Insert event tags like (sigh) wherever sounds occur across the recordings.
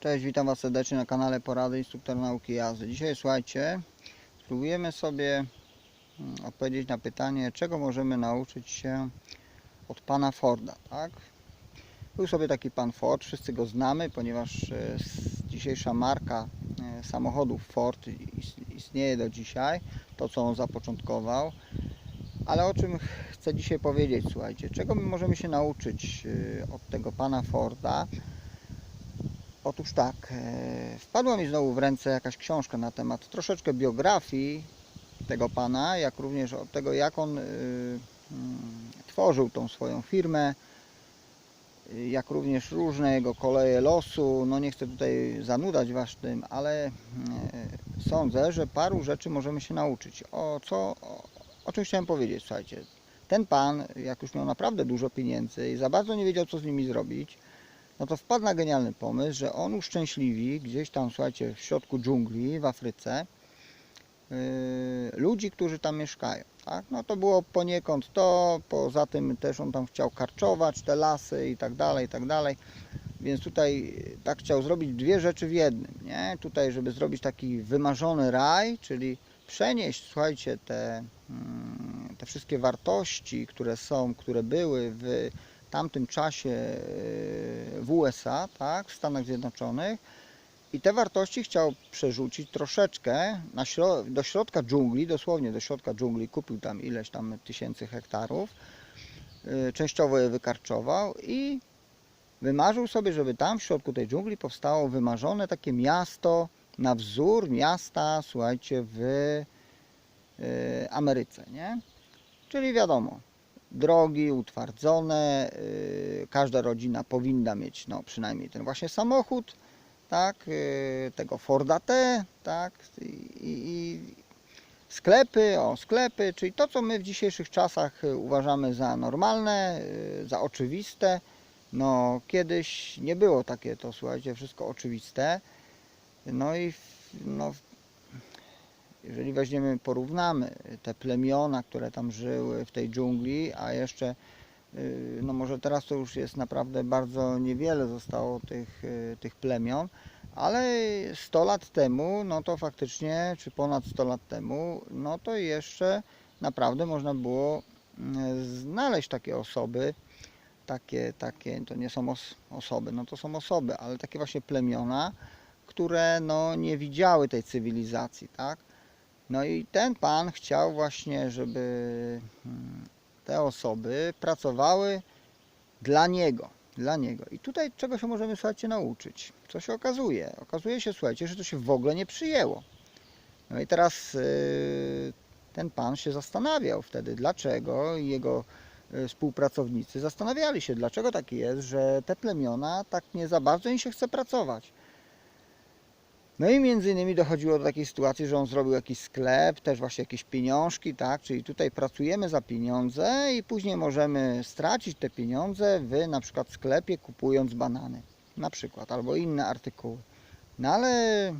Cześć, witam Was serdecznie na kanale Porady Instruktora Nauki Jazdy. Dzisiaj słuchajcie, spróbujemy sobie mm, odpowiedzieć na pytanie, czego możemy nauczyć się od pana Forda, tak? Był sobie taki pan Ford, wszyscy go znamy, ponieważ e, dzisiejsza marka e, samochodów Ford is- istnieje do dzisiaj, to co on zapoczątkował. Ale o czym chcę dzisiaj powiedzieć, słuchajcie, czego my możemy się nauczyć e, od tego pana Forda? Otóż tak, e, wpadła mi znowu w ręce jakaś książka na temat troszeczkę biografii tego pana, jak również od tego, jak on y, mm, tworzył tą swoją firmę, y, jak również różne jego koleje losu. No nie chcę tutaj zanudać Was tym, ale e, sądzę, że paru rzeczy możemy się nauczyć. O co, o czym chciałem powiedzieć, słuchajcie. Ten pan, jak już miał naprawdę dużo pieniędzy i za bardzo nie wiedział, co z nimi zrobić, no to wpadł na genialny pomysł, że on uszczęśliwi gdzieś tam, słuchajcie, w środku dżungli w Afryce yy, ludzi, którzy tam mieszkają. Tak? No to było poniekąd to, poza tym też on tam chciał karczować te lasy i tak dalej, i tak dalej. Więc tutaj tak chciał zrobić dwie rzeczy w jednym, nie? Tutaj, żeby zrobić taki wymarzony raj, czyli przenieść, słuchajcie, te, mm, te wszystkie wartości, które są, które były w tamtym czasie e, w USA, tak, w Stanach Zjednoczonych i te wartości chciał przerzucić troszeczkę śro- do środka dżungli, dosłownie do środka dżungli, kupił tam ileś tam tysięcy hektarów, e, częściowo je wykarczował i wymarzył sobie, żeby tam w środku tej dżungli powstało wymarzone takie miasto na wzór miasta, słuchajcie, w e, Ameryce, nie? Czyli wiadomo, drogi utwardzone, y, każda rodzina powinna mieć no, przynajmniej ten właśnie samochód, tak, y, tego Forda T, tak, i, i sklepy, o sklepy, czyli to, co my w dzisiejszych czasach uważamy za normalne, y, za oczywiste, no kiedyś nie było takie to, słuchajcie, wszystko oczywiste, no i no, jeżeli weźmiemy, porównamy te plemiona, które tam żyły w tej dżungli, a jeszcze, y, no może teraz to już jest naprawdę bardzo niewiele zostało tych, y, tych plemion, ale 100 lat temu, no to faktycznie, czy ponad 100 lat temu, no to jeszcze naprawdę można było mm, znaleźć takie osoby, takie, takie, to nie są os- osoby, no to są osoby, ale takie właśnie plemiona, które no nie widziały tej cywilizacji, tak? No i ten pan chciał właśnie, żeby mm, te osoby pracowały dla niego, dla niego. I tutaj czego się możemy, słuchajcie, nauczyć? Co się okazuje? Okazuje się, słuchajcie, że to się w ogóle nie przyjęło. No i teraz yy, ten pan się zastanawiał wtedy, dlaczego jego yy, współpracownicy zastanawiali się, dlaczego tak jest, że te plemiona tak nie za bardzo im się chce pracować. No i między innymi dochodziło do takiej sytuacji, że on zrobił jakiś sklep, też właśnie jakieś pieniążki, tak? Czyli tutaj pracujemy za pieniądze i później możemy stracić te pieniądze w na przykład sklepie kupując banany, na przykład, albo inne artykuły. No ale e,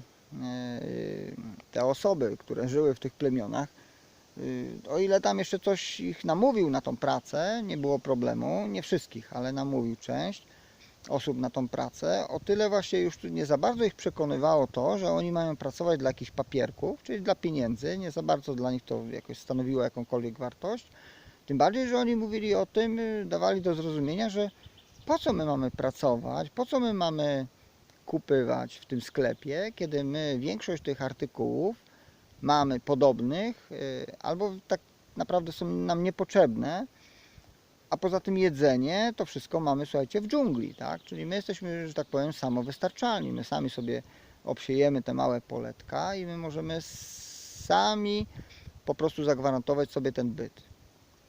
te osoby, które żyły w tych plemionach, y, o ile tam jeszcze coś ich namówił na tą pracę, nie było problemu, nie wszystkich, ale namówił część, osób na tą pracę, o tyle właśnie już nie za bardzo ich przekonywało to, że oni mają pracować dla jakichś papierków, czyli dla pieniędzy, nie za bardzo dla nich to jakoś stanowiło jakąkolwiek wartość. Tym bardziej, że oni mówili o tym, y, dawali do zrozumienia, że po co my mamy pracować, po co my mamy kupywać w tym sklepie, kiedy my większość tych artykułów mamy podobnych, y, albo tak naprawdę są nam niepotrzebne, a poza tym jedzenie, to wszystko mamy, słuchajcie, w dżungli, tak? Czyli my jesteśmy, że tak powiem, samowystarczalni. My sami sobie obsiejemy te małe poletka i my możemy sami po prostu zagwarantować sobie ten byt.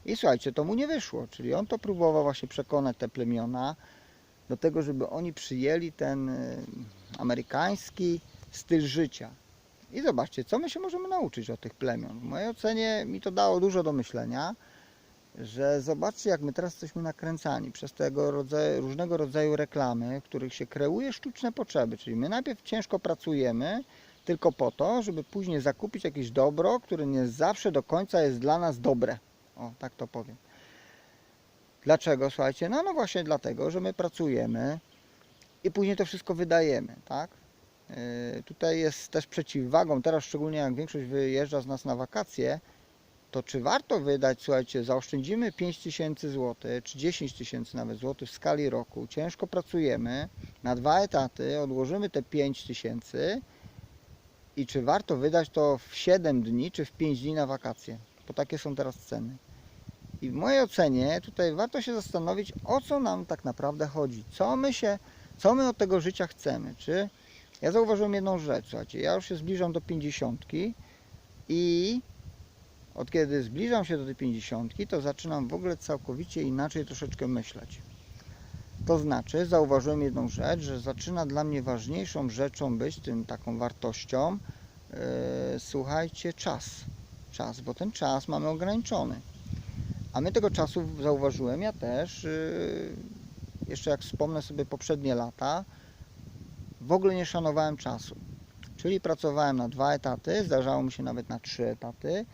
I słuchajcie, to mu nie wyszło, czyli on to próbował właśnie przekonać te plemiona do tego, żeby oni przyjęli ten y, amerykański styl życia. I zobaczcie, co my się możemy nauczyć od tych plemion. W mojej ocenie mi to dało dużo do myślenia że zobaczcie, jak my teraz jesteśmy nakręcani przez tego rodzaju, różnego rodzaju reklamy, w których się kreuje sztuczne potrzeby. Czyli my najpierw ciężko pracujemy tylko po to, żeby później zakupić jakieś dobro, które nie zawsze do końca jest dla nas dobre. O, tak to powiem. Dlaczego? Słuchajcie, no, no właśnie dlatego, że my pracujemy i później to wszystko wydajemy, tak? Yy, Tutaj jest też przeciwwagą, teraz szczególnie jak większość wyjeżdża z nas na wakacje, to czy warto wydać, słuchajcie, zaoszczędzimy 5 tysięcy złotych, czy 10 tysięcy nawet złotych w skali roku, ciężko pracujemy na dwa etaty, odłożymy te 5 tysięcy i czy warto wydać to w 7 dni, czy w 5 dni na wakacje, bo takie są teraz ceny. I w mojej ocenie tutaj warto się zastanowić, o co nam tak naprawdę chodzi, co my się, co my od tego życia chcemy, czy ja zauważyłem jedną rzecz, słuchajcie, ja już się zbliżam do 50 i od kiedy zbliżam się do tej 50, to zaczynam w ogóle całkowicie inaczej troszeczkę myśleć. To znaczy, zauważyłem jedną rzecz, że zaczyna dla mnie ważniejszą rzeczą być, tym taką wartością, yy, słuchajcie, czas. Czas, bo ten czas mamy ograniczony. A my tego czasu, zauważyłem ja też, yy, jeszcze jak wspomnę sobie poprzednie lata, w ogóle nie szanowałem czasu. Czyli pracowałem na dwa etaty, zdarzało mi się nawet na trzy etaty,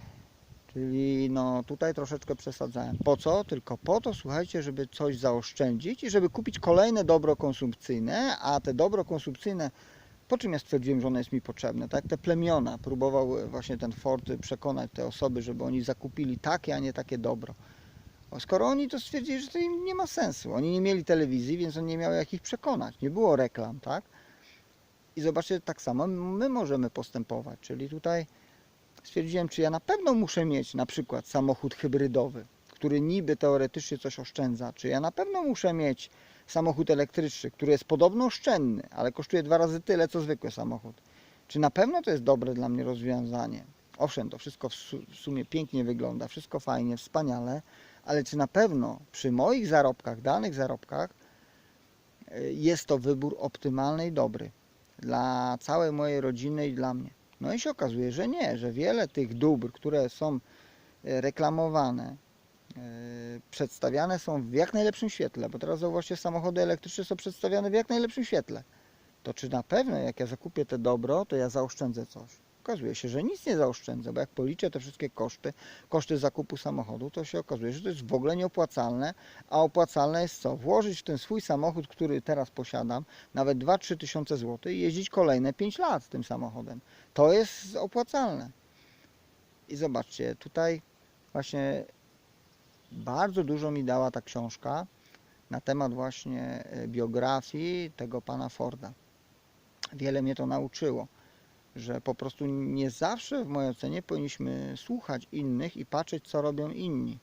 Czyli no tutaj troszeczkę przesadzałem. Po co? Tylko po to, słuchajcie, żeby coś zaoszczędzić i żeby kupić kolejne dobro konsumpcyjne, a te dobro konsumpcyjne, po czym ja stwierdziłem, że ono jest mi potrzebne, tak te plemiona, próbował właśnie ten Ford przekonać te osoby, żeby oni zakupili takie, a nie takie dobro. Skoro oni to stwierdzili, że to im nie ma sensu. Oni nie mieli telewizji, więc on nie miał jak ich przekonać. Nie było reklam, tak? I zobaczcie, tak samo my możemy postępować. Czyli tutaj stwierdziłem, czy ja na pewno muszę mieć na przykład samochód hybrydowy, który niby teoretycznie coś oszczędza, czy ja na pewno muszę mieć samochód elektryczny, który jest podobno oszczędny, ale kosztuje dwa razy tyle, co zwykły samochód. Czy na pewno to jest dobre dla mnie rozwiązanie? Owszem, to wszystko w su- w sumie pięknie wygląda, wszystko fajnie, wspaniale, ale czy na pewno przy moich zarobkach, danych zarobkach, y, jest to wybór optymalny i dobry dla całej mojej rodziny i dla mnie? No i się okazuje, że nie, że wiele tych dóbr, które są e, reklamowane, e, przedstawiane są w jak najlepszym świetle, bo teraz zauważcie, samochody elektryczne są przedstawiane w jak najlepszym świetle. To czy na pewno jak ja zakupię te dobro, to ja zaoszczędzę coś? Okazuje się, że nic nie zaoszczędzę, bo jak policzę te wszystkie koszty, koszty zakupu samochodu, to się okazuje, że to jest w ogóle nieopłacalne, a opłacalne jest co? Włożyć w ten swój samochód, który teraz posiadam, nawet 2-3 tysiące złotych i jeździć kolejne 5 lat tym samochodem. To jest opłacalne. I zobaczcie, tutaj właśnie bardzo dużo mi dała ta książka na temat właśnie e, biografii tego pana Forda. Wiele mnie to nauczyło, że po prostu nie zawsze w mojej ocenie powinniśmy słuchać innych i patrzeć, co robią inni.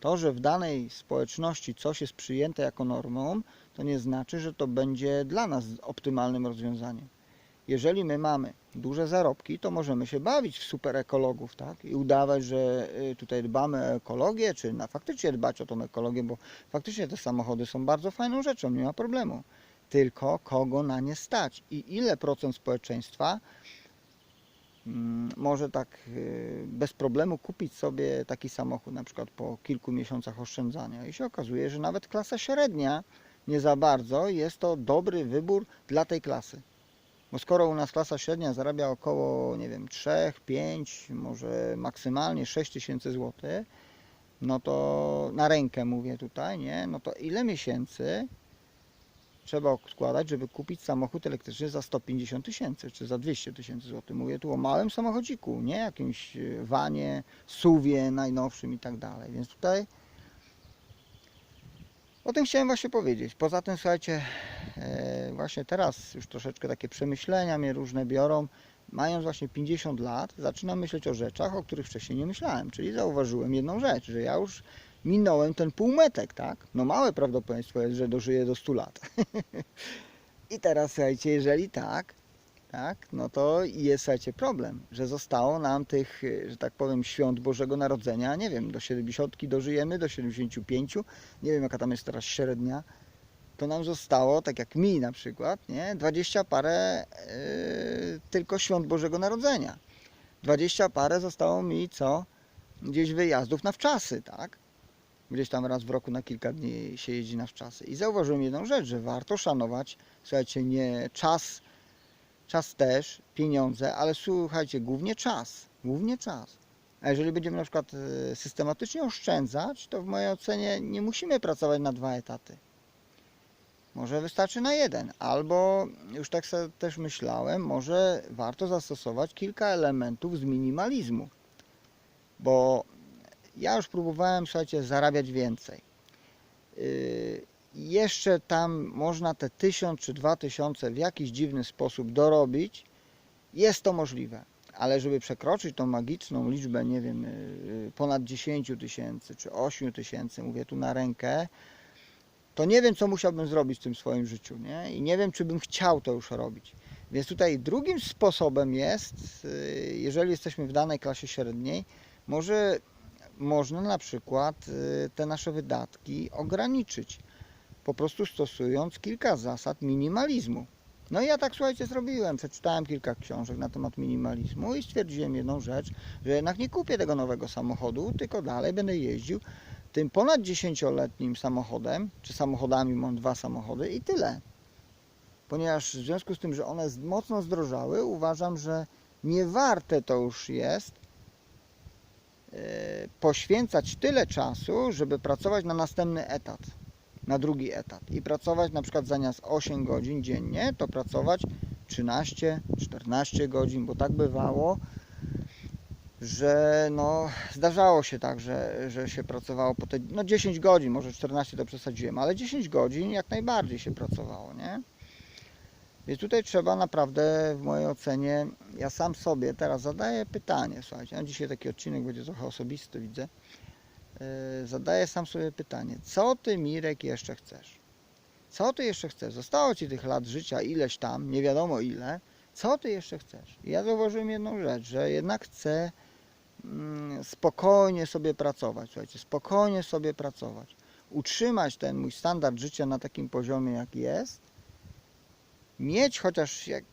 To, że w danej społeczności coś jest przyjęte jako normą, to nie znaczy, że to będzie dla nas optymalnym rozwiązaniem jeżeli my mamy duże zarobki, to możemy się bawić w super ekologów, tak? I udawać, że y, tutaj dbamy o ekologię, czy na faktycznie dbać o tą ekologię, bo faktycznie te samochody są bardzo fajną rzeczą, nie ma problemu. Tylko kogo na nie stać i ile procent społeczeństwa może tak y, bez problemu kupić sobie taki samochód, na przykład po kilku miesiącach oszczędzania. I się okazuje, że nawet klasa średnia nie za bardzo jest to dobry wybór dla tej klasy. Bo skoro u nas klasa średnia zarabia około, nie wiem, 3, 5, może maksymalnie 6 tysięcy złotych, no to na rękę mówię tutaj, nie? No to ile miesięcy trzeba odkładać, żeby kupić samochód elektryczny za 150 tysięcy czy za 200 tysięcy złotych? Mówię tu o małym samochodziku, nie jakimś e, wanie, suwie najnowszym i tak dalej. Więc tutaj o tym chciałem właśnie powiedzieć. Poza tym, słuchajcie, e, właśnie teraz już troszeczkę takie przemyślenia mnie różne biorą. Mając właśnie 50 lat, zaczynam myśleć o rzeczach, o których wcześniej nie myślałem. Czyli zauważyłem jedną rzecz, że ja już minąłem ten półmetek, tak? No małe prawdopodobieństwo jest, że dożyję do 100 lat. (laughs) I teraz, słuchajcie, jeżeli tak, tak, no to jest, słuchajcie, problem, że zostało nam tych, że tak powiem, świąt Bożego Narodzenia, nie wiem, do 70 dożyjemy, do 75, nie wiem jaka tam jest teraz średnia, to nam zostało, tak jak mi na przykład, nie, 20 parę yy, tylko świąt Bożego Narodzenia. 20 parę zostało mi co? Gdzieś wyjazdów na wczasy, tak? Gdzieś tam raz w roku na kilka dni się jeździ na wczasy. I zauważyłem jedną rzecz, że warto szanować, słuchajcie, nie czas, czas też, pieniądze, ale słuchajcie, głównie czas, głównie czas. A jeżeli będziemy na przykład e, systematycznie oszczędzać, to w mojej ocenie nie musimy pracować na dwa etaty. Może wystarczy na jeden, albo już tak sobie też myślałem, może warto zastosować kilka elementów z minimalizmu. Bo ja już próbowałem, słuchajcie, zarabiać więcej. Yy, jeszcze tam można te tysiąc czy dwa tysiące w jakiś dziwny sposób dorobić. Jest to możliwe, ale żeby przekroczyć tą magiczną liczbę, nie wiem, yy, ponad 10 tysięcy czy 8 tysięcy, mówię tu na rękę, to nie wiem, co musiałbym zrobić w tym swoim życiu, nie? I nie wiem, czy bym chciał to już robić. Więc tutaj drugim sposobem jest, yy, jeżeli jesteśmy w danej klasie średniej, może można na przykład y, te nasze wydatki ograniczyć, po prostu stosując kilka zasad minimalizmu. No i ja tak słuchajcie zrobiłem, przeczytałem kilka książek na temat minimalizmu i stwierdziłem jedną rzecz, że jednak nie kupię tego nowego samochodu, tylko dalej będę jeździł tym ponad 10-letnim samochodem, czy samochodami, mam dwa samochody i tyle. Ponieważ w związku z tym, że one mocno zdrożały, uważam, że nie warte to już jest poświęcać tyle czasu, żeby pracować na następny etat, na drugi etat i pracować na przykład zamiast 8 godzin dziennie, to pracować 13, 14 godzin, bo tak bywało, że no zdarzało się tak, że, że się pracowało po te, no 10 godzin, może 14 to przesadziłem, ale 10 godzin jak najbardziej się pracowało, nie? Więc tutaj trzeba naprawdę, w mojej ocenie, ja sam sobie teraz zadaję pytanie, słuchajcie, no dzisiaj taki odcinek będzie trochę osobisty, widzę. Yy, Zadaję sam sobie pytanie, co ty Mirek jeszcze chcesz? Co ty jeszcze chcesz? Zostało ci tych lat życia ileś tam, nie wiadomo ile. Co ty jeszcze chcesz? I ja zauważyłem jedną rzecz, że jednak chcę mm, spokojnie sobie pracować, słuchajcie, spokojnie sobie pracować. Utrzymać ten mój standard życia na takim poziomie, jak jest, mieć chociaż jak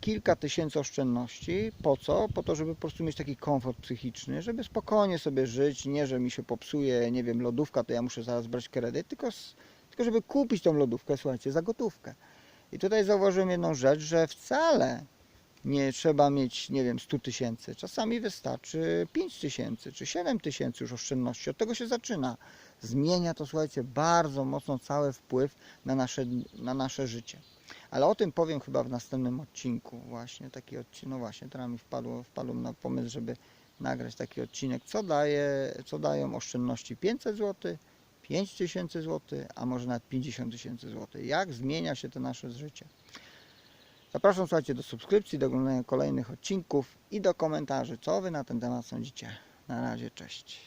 kilka tysięcy oszczędności. Po co? Po to, żeby po prostu mieć taki komfort psychiczny, żeby spokojnie sobie żyć, nie, że mi się popsuje, nie wiem, lodówka, to ja muszę zaraz brać kredyt, tylko, tylko żeby kupić tą lodówkę, słuchajcie, za gotówkę. I tutaj zauważyłem jedną rzecz, że wcale nie trzeba mieć, nie wiem, 100 tysięcy. Czasami wystarczy 5 tysięcy czy 7 tysięcy już oszczędności. Od tego się zaczyna. Zmienia to, słuchajcie, bardzo mocno cały wpływ na nasze, na nasze życie. Ale o tym powiem chyba w następnym odcinku. Właśnie taki odcinek, no właśnie, teraz mi wpadło, wpadłem na pomysł, żeby nagrać taki odcinek, co daje, co dają oszczędności 500 zł, 5000 zł, a może nawet 50 tysięcy zł. Jak zmienia się to nasze życie. Zapraszam, słuchajcie, do subskrypcji, do oglądania kolejnych odcinków i do komentarzy, co Wy na ten temat sądzicie. Na razie, cześć.